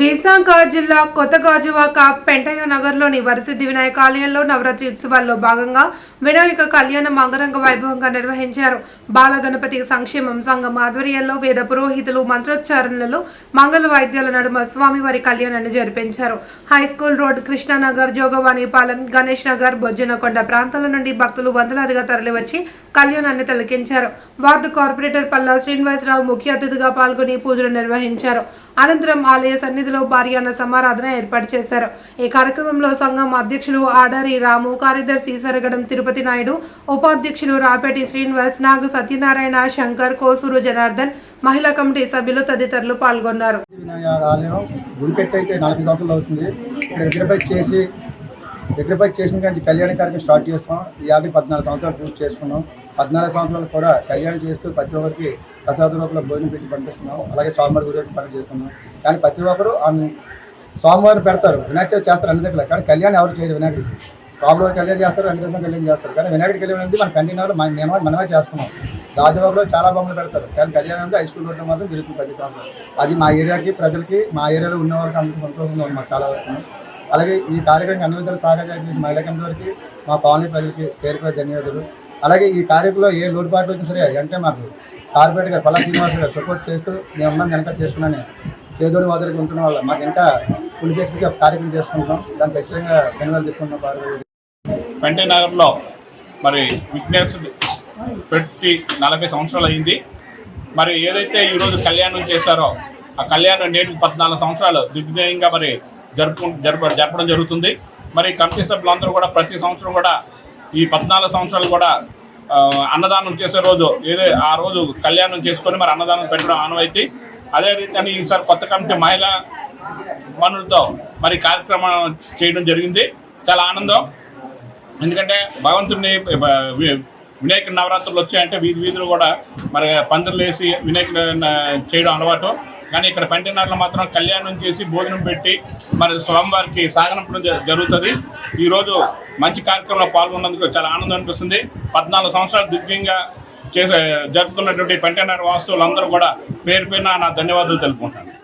విశాఖ జిల్లా కొత్తగాజువాక పెంటయ్య నగర్లోని వరసిద్ధి వినాయక ఆలయంలో నవరాత్రి ఉత్సవాల్లో భాగంగా వినాయక కళ్యాణం అంగరంగ వైభవంగా నిర్వహించారు. బాలగణపతి సంక్షేమం సంఘం ఆధ్వర్యంలో వేద పురోహితులు మంత్రోచ్చారణలో మంగళ వాయిద్యాల నడుమ స్వామివారి కళ్యాణాన్ని జరిపించారు. High school road Krishnanagar Jogavanipalem Ganesh Nagar Bojjanakonda ప్రాంతాల నుండి భక్తులు వందలాదిగా తరలివచ్చి కళ్యాణాన్ని తిలకించారు. వార్డు కార్పొరేటర్ పల్లా శ్రీనివాసరావు ముఖ్య అతిథిగా పాల్గొని పూజలు నిర్వహించారు. అనంతరం ఆలయ సన్నిధిలో భారీ అన్న సమారాధన ఏర్పాటు చేశారు. ఈ కార్యక్రమంలో సంఘం అధ్యక్షులు ఆడారి రాము కార్యదర్శి సరగడం తిరుపతి నాయుడు ఉపాధ్యక్షులు రాపేటి శ్రీనివాస్ నాగ సత్యనారాయణ శంకర్ కోసూరు జనార్దన్ మహిళా కమిటీ సభ్యులు తదితరులు పాల్గొన్నారు. అవుతుంది. ఇక్కడ చేసి విగ్రహపై చేసిన కానీ కళ్యాణ కార్యక్రమం స్టార్ట్ చేస్తాం. ఈ యాభై పద్నాలుగు సంవత్సరాలు పూర్తి చేసుకున్నాం. పద్నాలుగు సంవత్సరాలు కూడా కళ్యాణం చేస్తూ ప్రతి ఒక్కరికి ప్రసాద రూపంలో భోజనం పెట్టి పంపిస్తున్నాం. అలాగే స్వామివారి గురించి పని చేస్తున్నాం. కానీ ప్రతి ఒక్కరు ఆమె స్వామివారిని పెడతారు. వినాయక చవితి చేస్తారు అన్ని దగ్గర కానీ కళ్యాణం ఎవరు చేయరు వినాయకుడికి. స్వామివారి కళ్యాణం చేస్తారు వెంకటేశ్వర కళ్యాణం చేస్తారు. కానీ వినాయకుడి కళ్యాణం అనేది మన కంటిన్యూలో మన మేము మనమే చేస్తున్నాం. రాజబాబులో చాలా బొమ్మలు పెడతారు. కానీ కళ్యాణం అంటే హై స్కూల్ రోడ్లో మాత్రం జరుగుతుంది ప్రతి సంవత్సరం. అది మా ఏరియాకి ప్రజలకి మా ఏరియాలో ఉన్న వాళ్ళకి అందరికీ సంతోషంగా ఉంది మాకు చాలా వరకు. అలాగే ఈ కార్యక్రమం అన్ని విధాలు సహకారం మహిళా కమిటీ వారికి మా కాలనీ ప్రజలకి పేరు పేరు ధన్యవాదాలు. అలాగే ఈ కార్యక్రమంలో ఏ లోటుపాట్లు వచ్చినా సరే అంటే మాకు కార్పొరేట్ గారు పల్లా శ్రీనివాస గారు సపోర్ట్ చేస్తూ మేము ఉన్నాం వెనక చేసుకున్నాను. పేదోడి వాదరికి ఉంటున్న వాళ్ళ. మాకు ఇంకా ఫుల్ కార్యక్రమం చేసుకుంటున్నాం. దానికి ఖచ్చితంగా ధన్యవాదాలు చెప్పుకుంటున్నాం పార్వతి పెంటే నగర్లో మరి విట్నెస్ పెట్టి నలభై సంవత్సరాలు అయింది. మరి ఏదైతే ఈరోజు కళ్యాణం చేశారో ఆ కళ్యాణం నేటి పద్నాలుగు సంవత్సరాలు దిగ్విజయంగా మరి జరుపు జరప జరపడం జరుగుతుంది. మరి కమిటీ సభ్యులందరూ కూడా ప్రతి సంవత్సరం కూడా ఈ పద్నాలుగు సంవత్సరాలు కూడా అన్నదానం చేసే రోజు ఏదో ఆ రోజు కళ్యాణం చేసుకొని మరి అన్నదానం పెట్టడం ఆనవాయితీ. అదే రీతిని ఈసారి కొత్త కమిటీ మహిళా పనులతో మరి కార్యక్రమం చేయడం జరిగింది. చాలా ఆనందం. ఎందుకంటే భగవంతుడిని వినాయక నవరాత్రులు వచ్చాయంటే వీధి వీధులు కూడా మరి పందిర్లు వేసి వినాయకుడు చేయడం అలవాటు. కానీ ఇక్కడ పంటినాడులో మాత్రం కళ్యాణం చేసి భోజనం పెట్టి మరి స్వామివారికి సాగనంపడం జరుగుతుంది. ఈరోజు మంచి కార్యక్రమంలో పాల్గొన్నందుకు చాలా ఆనందం అనిపిస్తుంది. పద్నాలుగు సంవత్సరాలు దివ్యంగా చేసే జరుపుకున్నటువంటి పెంటనాడు వాస్తువులందరూ కూడా పేరు పేరున నా ధన్యవాదాలు తెలుపుకుంటాను